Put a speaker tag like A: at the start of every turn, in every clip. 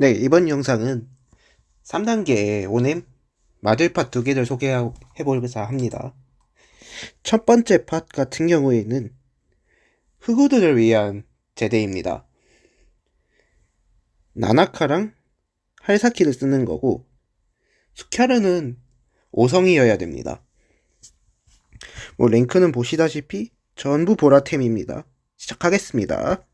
A: 네, 이번 영상은 3단계 오넴 마들팟 두 개를 소개해볼까 합니다. 첫 번째 팟 같은 경우에는 흑우들을 위한 제대입니다. 나나카랑 할사키를 쓰는 거고 스캬르는 5성이어야 됩니다. 뭐 랭크는 보시다시피 전부 보라템입니다. 시작하겠습니다.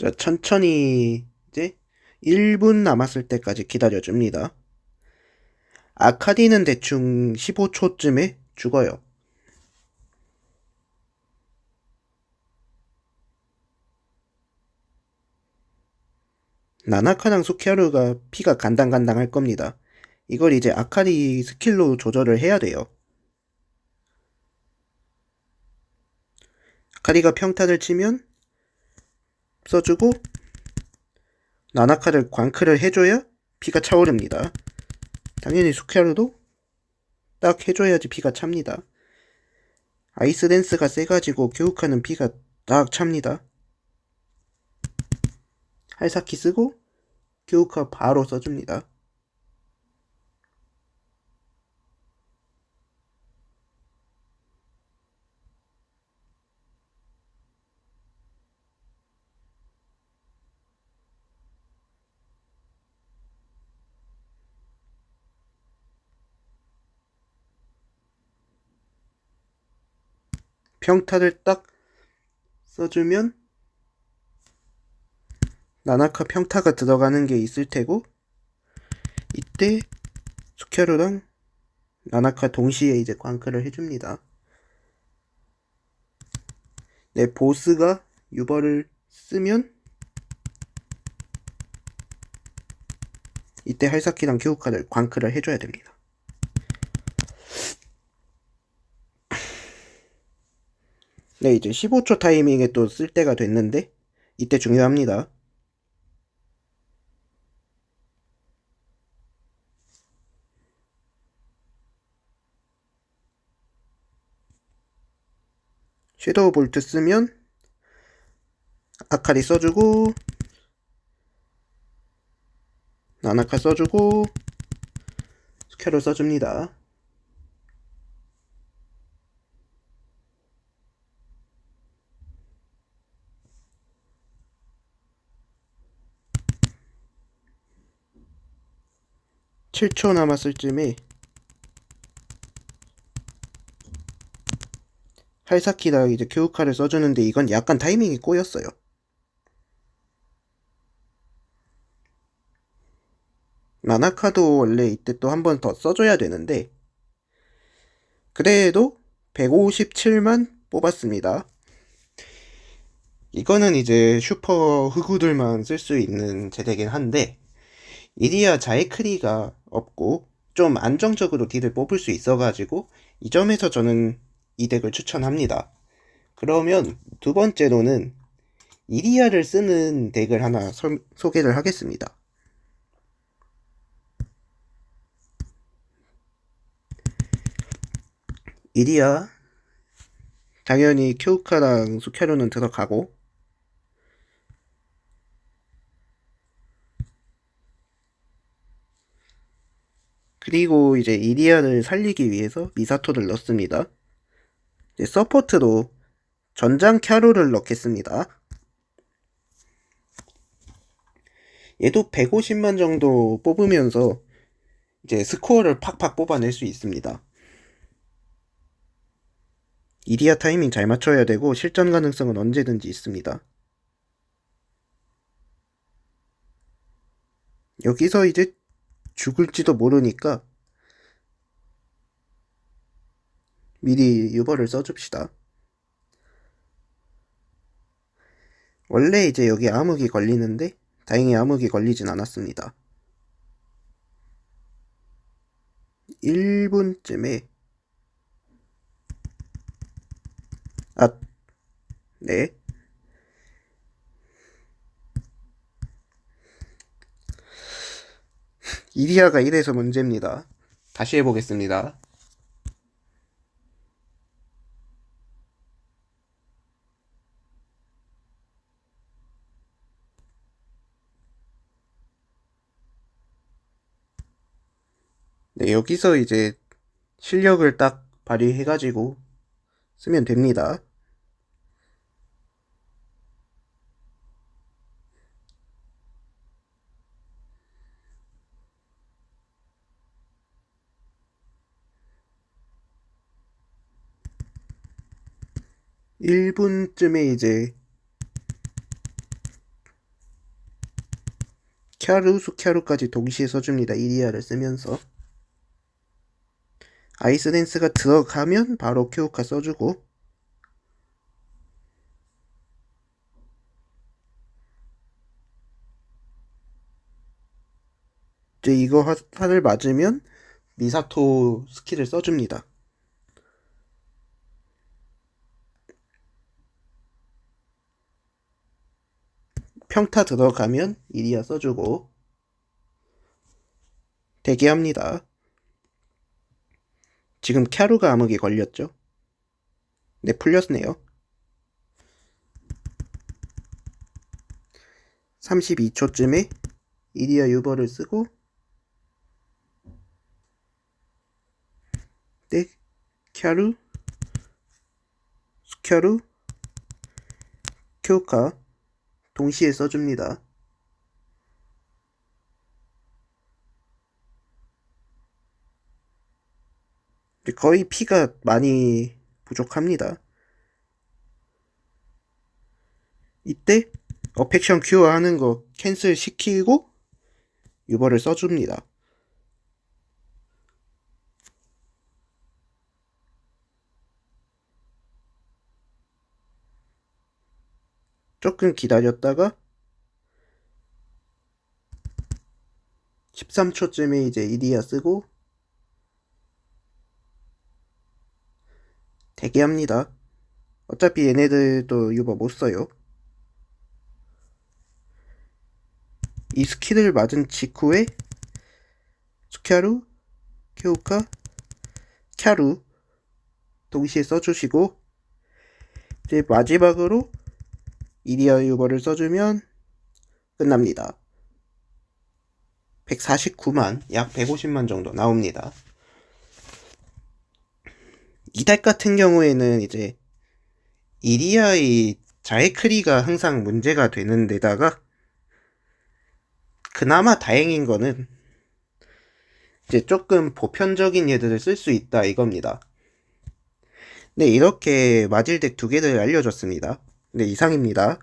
A: 자, 천천히 이제 1분 남았을 때까지 기다려줍니다. 아카디는 대충 15초쯤에 죽어요. 나나카랑 수키하루가 피가 간당간당 할 겁니다. 이걸 이제 아카디 스킬로 조절을 해야 돼요. 아카디가 평탄을 치면 써주고 나나카를 광크를 해줘야 피가 차오릅니다. 당연히 수키하루도 딱 해줘야지 피가 찹니다. 아이스 댄스가 세가지고 교육하는 피가 딱 찹니다. 할사키 쓰고 교육화 바로 써줍니다. 평타를 딱 써주면 나나카 평타가 들어가는 게 있을 테고 이때 수케루랑 나나카 동시에 이제 광크를 해줍니다. 네, 보스가 유버를 쓰면 이때 할사키랑 교우카를 광크를 해줘야 됩니다. 네, 이제 15초 타이밍에 또 쓸 때가 됐는데 이때 중요합니다. 섀도우 볼트 쓰면 아카리 써주고 나나카 써주고 스캐롤 써줍니다. (7초) 남았을 쯤에 할사키다 이제 교우카를 써주는데 이건 약간 타이밍이 꼬였어요. 나나카도 원래 이때 또 한 번 더 써줘야 되는데 그래도 157만 뽑았습니다. 이거는 이제 슈퍼 흑우들만 쓸 수 있는 제대긴 한데 이리아 자이크리가 없고 좀 안정적으로 딜을 뽑을 수 있어가지고 이 점에서 저는 이 덱을 추천합니다. 그러면 두 번째로는 이리아를 쓰는 덱을 하나 설, 소개를 하겠습니다. 이리아 당연히 큐우카랑 수캐로는 들어가고 그리고 이제 이리아를 살리기 위해서 미사토를 넣습니다. 이제 서포트로 전장 캬로를 넣겠습니다. 얘도 150만 정도 뽑으면서 이제 스코어를 팍팍 뽑아낼 수 있습니다. 이리아 타이밍 잘 맞춰야 되고 실전 가능성은 언제든지 있습니다. 여기서 이제 죽을지도 모르니까 미리 유버를 써줍시다. 원래 이제 여기 암흑이 걸리는데 다행히 암흑이 걸리진 않았습니다. 1분쯤에 아, 네. 이디아가 이래서 문제입니다. 다시 해보겠습니다. 네, 여기서 이제 실력을 딱 발휘해가지고 쓰면 됩니다. 일분쯤에 이제 캬루, 수캬루까지 동시에 써줍니다. 이리아를 쓰면서 아이스댄스가 들어가면 바로 큐우카 써주고 이제 이거 화살을 맞으면 미사토 스킬을 써줍니다. 평타 들어가면 이리아 써주고 대기합니다. 지금 캬루가 암흑이 걸렸죠? 네, 풀렸네요. 32초쯤에 이리아 유버를 쓰고 네, 캬루 스캬루 큐카 동시에 써줍니다. 거의 피가 많이 부족합니다. 이때 어펙션 큐어 하는 거 캔슬 시키고 유버를 써줍니다. 조금 기다렸다가 13초쯤에 이제 이디야 쓰고 대기합니다. 어차피 얘네들도 유버 못 써요. 이 스킬을 맞은 직후에 스캬루, 큐우카, 캬루 동시에 써주시고 이제 마지막으로 이디아 유버를 써주면 끝납니다. 149만, 약 150만 정도 나옵니다. 이달 같은 경우에는 이제 이리아의 자해크리가 항상 문제가 되는 데다가 그나마 다행인 거는 이제 조금 보편적인 얘들을 쓸 수 있다 이겁니다. 네, 이렇게 마질 덱 두 개를 알려줬습니다. 네, 이상입니다.